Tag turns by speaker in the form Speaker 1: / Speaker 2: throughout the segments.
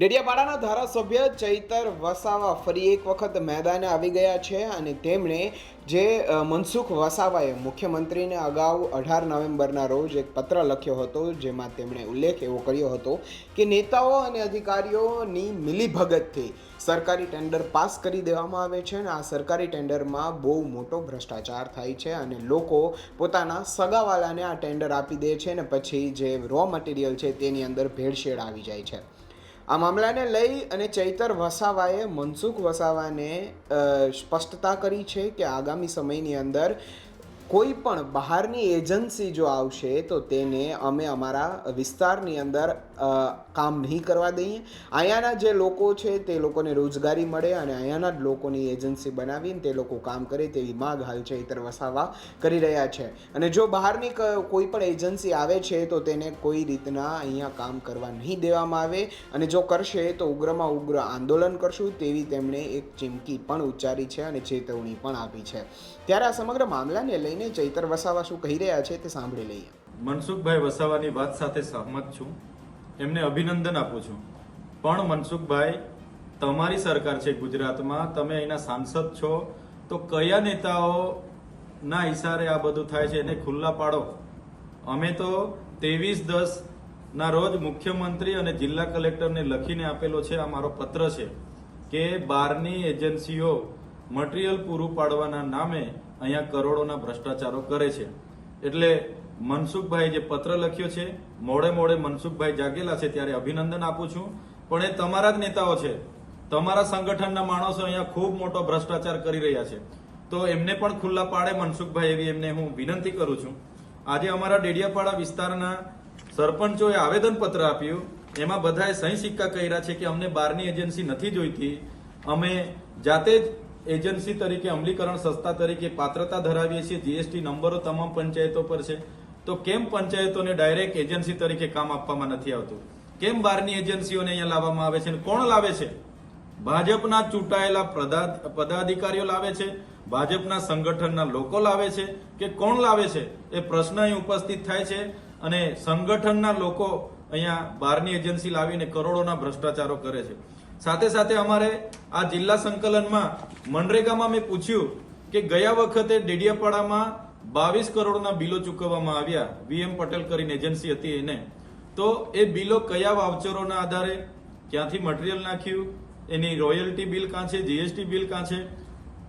Speaker 1: ડેડિયાપાડાના ધારાસભ્ય ચૈતર વસાવા ફરી એક વખત મેદાને આવી ગયા છે અને તેમણે જે મનસુખ વસાવાએ મુખ્યમંત્રીને અગાઉ અઢાર નવેમ્બરના રોજ એક પત્ર લખ્યો હતો, જેમાં તેમણે ઉલ્લેખ એવો કર્યો હતો કે નેતાઓ અને અધિકારીઓની મિલીભગતથી સરકારી ટેન્ડર પાસ કરી દેવામાં આવે છે અને આ સરકારી ટેન્ડરમાં બહુ મોટો ભ્રષ્ટાચાર થાય છે અને લોકો પોતાના સગાવાલાને આ ટેન્ડર આપી દે છે અને પછી જે રો મટીરિયલ છે તેની અંદર ભેળસેળ આવી જાય છે. આ મામલાને લઈ અને ચૈતર વસાવાએ, મનસુખ વસાવાને સ્પષ્ટતા કરી છે કે આગામી સમયની અંદર કોઈ પણ બહારની એજન્સી જો આવશે, તો તેને અમે અમારા વિસ્તારની અંદર કામ નહીં કરવા દઈએ. અહીંયાના જે લોકો છે, તે લોકોને રોજગારી મળે અને અહીંયાના જ લોકોની એજન્સી બનાવીને તે લોકો કામ કરે તેવી માગ હાલ ચૈતર વસાવા કરી રહ્યા છે. અને જો બહારની કોઈ પણ એજન્સી આવે છે, તો તેને કોઈ રીતના અહીંયા કામ કરવા નહીં દેવામાં આવે. અને જો કરશે, તો ઉગ્રમાં ઉગ્ર આંદોલન કરશું તેવી તેમણે એક ચીમકી પણ ઉચ્ચારી છે અને ચેતવણી પણ આપી છે. ત્યારે આ સમગ્ર મામલાને લઈને ચૈતર વસાવા શું કહી રહ્યા છે તે સાંભળી લઈએ.
Speaker 2: મનસુખભાઈ વસાવાની વાત સાથે સહમત છું. એમને અભિનંદન આપું છું. પણ મનસુખભાઈ, તમારી સરકાર છે ગુજરાતમાં, તમે અહીંના સાંસદ છો, તો કયા નેતાઓના ઇશારે આ બધું થાય છે એને ખુલ્લા પાડો? અમે તો ત્રેવીસ દસ ના રોજ મુખ્યમંત્રી અને જિલ્લા કલેક્ટરને લખીને આપેલો છે, આ મારો પત્ર છે, કે બહારની એજન્સીઓ મટીરિયલ પૂરું પાડવાના નામે અહીંયા કરોડોના ભ્રષ્ટાચારો કરે છે. એટલે મનસુખભાઈ જે પત્ર લખ્યો છે, મોડે મોડે મનસુખભાઈ જાગેલા છે ત્યારે અભિનંદન આપું છું. પણ એ તમારા જ નેતાઓ છે. તમારા સંગઠનના માણસો અહીંયા ખૂબ મોટો ભ્રષ્ટાચાર કરી રહ્યા છે. તો એમને પણ ખુલ્લા પાડે મનસુખભાઈ એવી એમને હું વિનંતી કરું છું. આજે અમારા ડેડિયાપાડા વિસ્તારના સરપંચોએ આવેદનપત્ર આપ્યું. એમાં બધાએ સહી સિક્કા કર્યા છે કે અમને બહારની એજન્સી નથી જોઈતી. અમે જાતે જ એજન્સી તરીકે, અમલીકરણ સંસ્થા તરીકે પાત્રતા ધરાવીએ છીએ. જીએસટી નંબરો તમામ પંચાયતો પર છે. તો કેમ પંચાયતોને ડાયરેક્ટ એજન્સી તરીકે કામ આપવામાં નથી આવતું? કેમ બહારની એજન્સીઓને અહીંયા લાવવામાં આવે છે કોણ લાવે છે? ભાજપના ચૂંટાયેલા પદાધિકારીઓ લાવે છે. ભાજપના સંગઠનના લોકો લાવે છે. કે કોણ લાવે છે? એ પ્રશ્ન અહીં ઉપસ્થિત થાય છે. અને સંગઠનના લોકો અહીંયા બહારની એજન્સી લાવીને કરોડોના ભ્રષ્ટાચારો કરે છે. સાથે સાથે અમારે આ જિલ્લા સંકલનમાં મનરેગામાં મેં પૂછ્યું કે ગયા વખતે ડેડિયાપાડામાં બાવીસ કરોડના બિલો ચૂકવવામાં આવ્યા. વીએમ પટેલ કરીને એજન્સી હતી એને. તો એ બિલો કયા વાવચરોના આધારે? ક્યાંથી મટીરિયલ નાખ્યું? એની રોયલ્ટી બિલ કાં છે? જીએસટી બિલ કાં છે?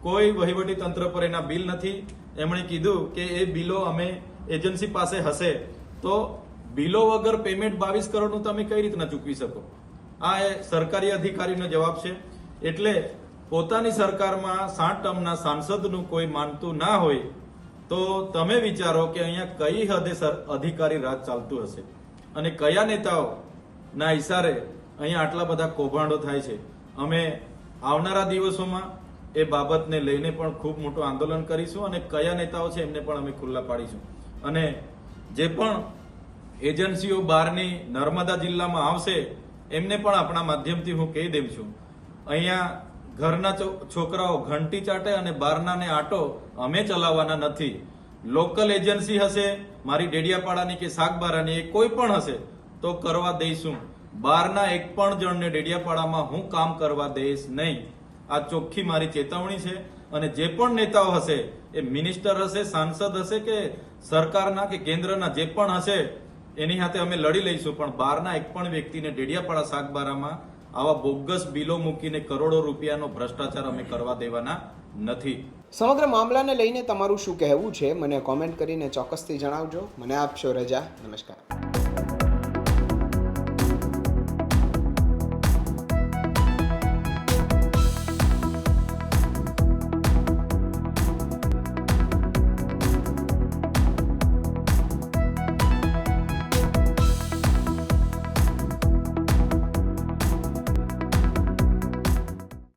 Speaker 2: કોઈ વહીવટી તંત્ર પર એના બિલ નથી. એમણે કીધું કે એ બિલો અમે એજન્સી પાસે હશે. તો બિલો વગર પેમેન્ટ બાવીસ કરોડનું તમે કઈ રીતના ચૂકવી શકો? આ એ સરકારી અધિકારીનો જવાબ છે. એટલે પોતાની સરકારમાં સાત ટર્મના સાંસદનું કોઈ માનતું ના હોય, તો તમે વિચારો કે અહીંયા કઈ હદે અધિકારી રાજ ચાલતું હશે? અને કયા નેતાઓના ઇશારે અહીંયા આટલા બધા કૌભાંડો થાય છે? અમે આવનારા દિવસોમાં એ બાબતને લઈને પણ ખૂબ મોટું આંદોલન કરીશું અને કયા નેતાઓ છે એમને પણ અમે ખુલ્લા પાડીશું. અને જે પણ એજન્સીઓ બહારની નર્મદા જિલ્લામાં આવશે એમને પણ આપણા માધ્યમથી હું કહી દઉં છું. અહીંયા ઘરના છોકરાઓ ઘંટી ચાટે અને બહારનાને આટો અમે ચલાવવાના નથી. લોકલ એજન્સી હશે, મારી ડેડિયાપાડાની કે શાકબારાની એ કોઈ પણ હશે, તો કરવા દઈશું. બહારના એક પણ જણને ડેડિયાપાડામાં હું કામ કરવા દઈશ નહીં. આ ચોખ્ખી મારી ચેતવણી છે અને જે પણ નેતાઓ હશે, એ મિનિસ્ટર હશે, સાંસદ હશે કે સરકારના કે કેન્દ્રના જે પણ હશે એની સાથે અમે લડી લઈશું, પણ બહારના એક પણ વ્યક્તિને ડેડિયાપાડા શાકબારામાં આવા બોગસ બિલો મૂકીને કરોડો રૂપિયાનો ભ્રષ્ટાચાર અમે કરવા દેવાના નથી.
Speaker 1: સમગ્ર મામલાને લઈને તમારું શું કહેવું છે? મને કોમેન્ટ કરીને ચોક્કસથી જણાવજો. મને આપશો રજા. નમસ્કાર.